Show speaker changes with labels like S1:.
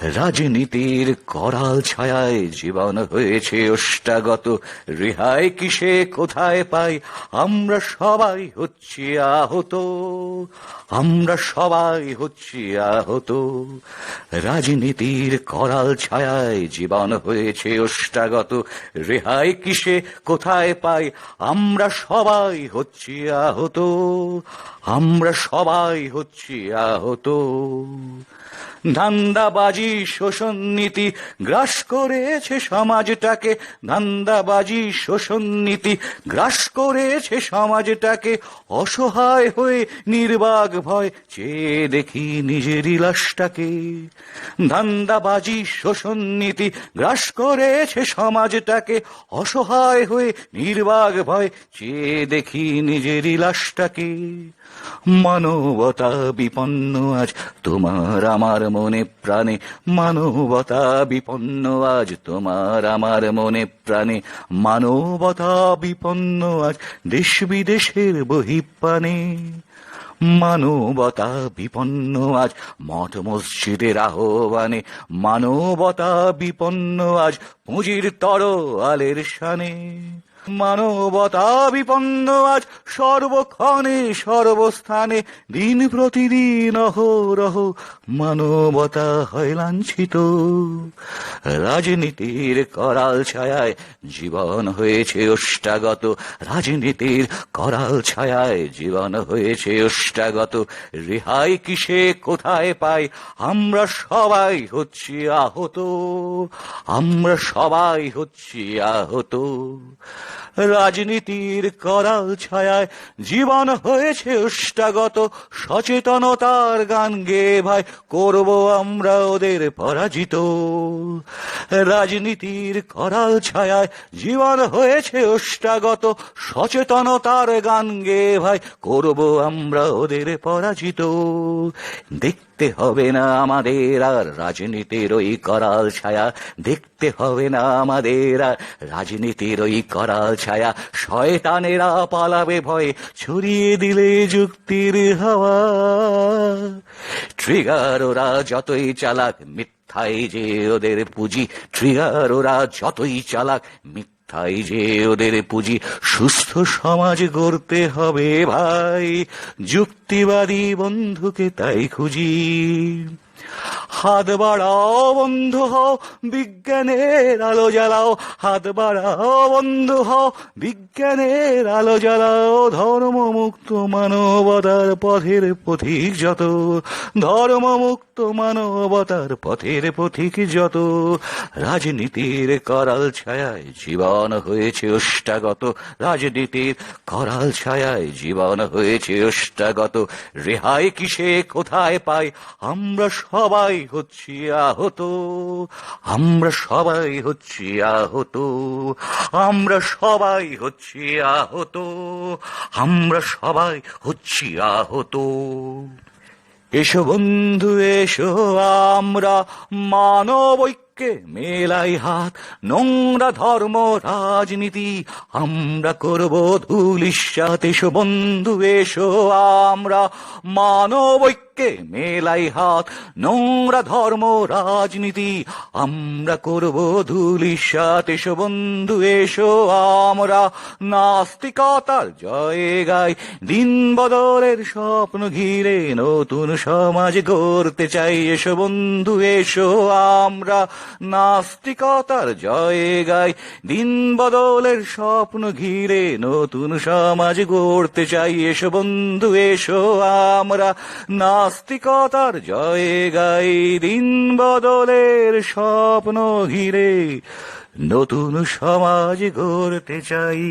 S1: রাজনীতির করাল ছায়ায় জীবন হয়েছে অষ্টাগত। রেহাই কিসে, কোথায় পাই? আমরা সবাই হচ্ছি আহত। আমরা সবাই হচ্ছি আহত। রাজনীতির করাল ছায়ায় জীবন হয়েছে অষ্টাগত। রেহাই কিসে, কোথায় পাই? আমরা সবাই হচ্ছি আহত। আমরা সবাই হচ্ছি আহত। ধান্দাবাজি শোষণ নীতি গ্রাস করেছে সমাজটাকে। ধান্দাবাজি শোষণ নীতি গ্রাস করেছে সমাজটাকে। অসহায় হয়ে নির্বাক ভয় চেয়ে দেখি নিজেরই লাশটাকে ধান্দাবাজি শোষণ নীতি গ্রাস করেছে সমাজটাকে। অসহায় হয়ে নির্বাক ভয় চেয়ে দেখি নিজেরই লাশটাকে মানবতা বিপন্ন, আজ তোমার আমার মনে প্রাণে মানবতা বিপন্ন, আজ তোমার আমার মনে প্রাণে মানবতা বিপন্ন, আজ দেশ বিদেশের বহিপানে মানবতা বিপন্ন, আজ মঠ মসজিদের আহ্বানে মানবতা বিপন্ন, আজ পুঁজির তর আলের শানে মানবতা বিপন্ন আজ সর্বক্ষণে, সর্বস্থানে, দিন প্রতিদিন অহরহ মানবতা হয় লাঞ্ছিত। রাজনীতির করাল ছায়ায় জীবন হয়েছে অষ্টাগত। রাজনীতির করাল ছায়ায় জীবন হয়েছে অষ্টাগত। রেহাই কিসে, কোথায় পাই? আমরা সবাই হচ্ছি আহত। আমরা সবাই হচ্ছি আহত। রাজনীতির করাল ছায়ায় জীবন হয়েছে অষ্টাগত সচেতনতার গান গে ভাই, করব আমরা ওদের পরাজিত। রাজনীতির করাল ছায়ায় জীবন হয়েছে অষ্টাগত সচেতনতার গান গে ভাই, করব আমরা ওদের পরাজিত। দেখতে হবে না আমাদের আর রাজনীতির ওই করাল ছায়া। দেখতে হবে না আমাদের আর রাজনীতির ওই করাল ছায়া। শয়তানেরা পালাবে ভয়ে, ছড়িয়ে দিলে যুক্তির হাওয়া। ট্রিগার ওরা যতই চালাক, মিথ্যাই যে ওদের পুঁজি। ট্রিগার ওরা যতই চালাক মিথ্যাই যে ওদের পুঁজি সুস্থ সমাজ গড়তে হবে ভাই। যুক্তিবাদী বন্ধুকে তাই খুঁজি। হাত বাড়াও বন্ধু হও, বিজ্ঞানের আলো জ্বালাও। হাত বাড়াও বন্ধু হও, বিজ্ঞানের আলো জ্বালাও। ধর্ম মুক্ত মানবতার পথের পথিক যত। ধর্ম মুক্ত মানবতার পথের পথিক যত। রাজনীতির করাল ছায়ায় জীবন হয়েছে অষ্টাগত রাজনীতির করাল ছায়ায় জীবন হয়েছে অষ্টাগত রেহাই কিসে, কোথায় পাই? আমরা সবাই হচ্ছি আহত। আমরা সবাই হচ্ছি আহত। আমরা সবাই হচ্ছি আহত। আমরা সবাই হচ্ছি আহত। এসো বন্ধু, এসো আমরা। মানব ঐক্যে মেলাই হাত। নোংরা ধর্ম, রাজনীতি আমরা করব ধুলিশ্বাত। এসো বন্ধু, এসো আমরা। মানব ঐক্যে মেলাই হাত? নোংরা ধর্ম, রাজনীতি, আমরা করব ধুলিশ্বাত এসো বন্ধু, এসো আমরা। নাস্তিকতার জয়ে গাই। দিন বদলের স্বপ্ন ঘিরে নতুন সমাজ গড়তে চাই। এসো বন্ধু, এসো আমরা। নাস্তিকতার জয়ে গাই। দিন বদলের স্বপ্ন ঘিরে নতুন সমাজ গড়তে চাই। এসো বন্ধু, এসো আমরা। নাস্তিকতার জয়ে গাই দিন বদলের স্বপ্ন ঘিরে। নতুন সমাজ গড়তে চাই।